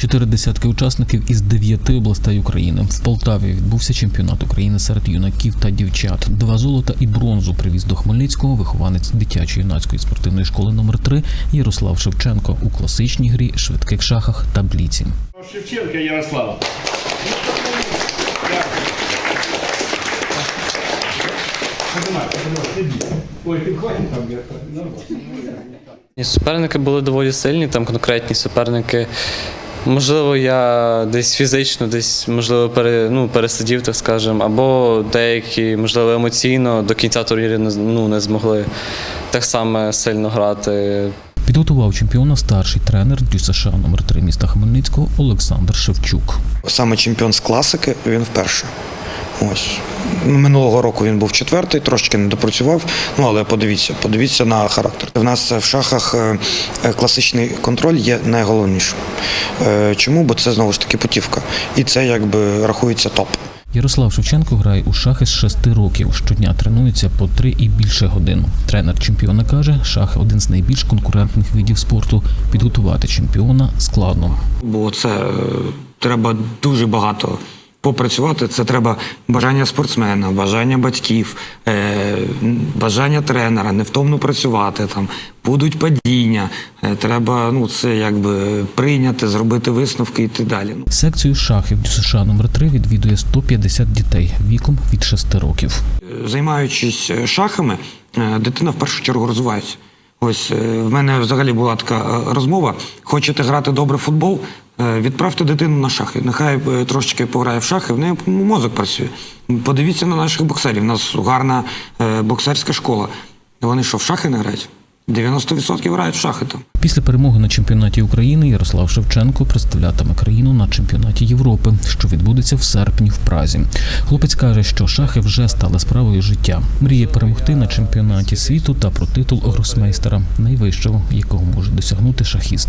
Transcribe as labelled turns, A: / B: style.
A: Чотири десятки учасників із дев'яти областей України. В Полтаві відбувся чемпіонат України серед юнаків та дівчат. Два золота і бронзу привіз до Хмельницького вихованець дитячої юнацької спортивної школи номер 3 Ярослав Шевченко у класичній грі, швидких шахах та бліці.
B: Шевченка Ярослав. Ой, підходить там где-то.
C: Суперники були доволі сильні, там конкретні суперники. Можливо, я десь фізично, десь, можливо, пере, ну, пересидів, так скажемо, або деякі, можливо, емоційно до кінця турніру не, ну, не змогли так само сильно грати.
A: Підготував чемпіона старший тренер ДЮСШ номер 3 міста Хмельницького Олександр Шевчук.
D: Саме чемпіон з класики він вперше. Ось. Ну, Минулого року він був четвертий, трошки не допрацював. Ну але подивіться, подивіться на характер. В нас в шахах е, е, класичний контроль є найголовнішим. Е, Чому? Бо це знову ж таки путівка. І це якби рахується топ.
A: Ярослав Шевченко грає у шахи з 6 років. Щодня тренується по 3 і більше годин. Тренер чемпіона каже, шахи один з найбільш конкурентних видів спорту. Підготувати чемпіона складно.
D: Бо це треба дуже багато попрацювати. Це треба бажання спортсмена, бажання батьків, е, бажання тренера, невтомно працювати. Там будуть падіння. Е, треба ну це якби прийняти, зробити висновки і йти далі.
A: Секцію шахів ДЮСШ номер 3 відвідує 150 дітей віком від 6 років.
D: займаючись е, шахами, дитина в першу чергу розвивається. Ось е, в мене взагалі була така е, розмова. Хочете грати добре в футбол? е, Відправте дитину на шахи. Нехай трошечки пограє в шахи, в неї мозок працює. Подивіться на наших боксерів. У нас гарна боксерська школа. Вони що, в шахи не грають? 90% грають в шахи там.
A: Після перемоги на чемпіонаті України Ярослав Шевченко представлятиме країну на чемпіонаті Європи, що відбудеться в серпні в Празі. Хлопець каже, що шахи вже стали справою життя. Мріє перемогти на чемпіонаті світу та про титул гросмейстера, найвищого, якого може досягнути шахіст.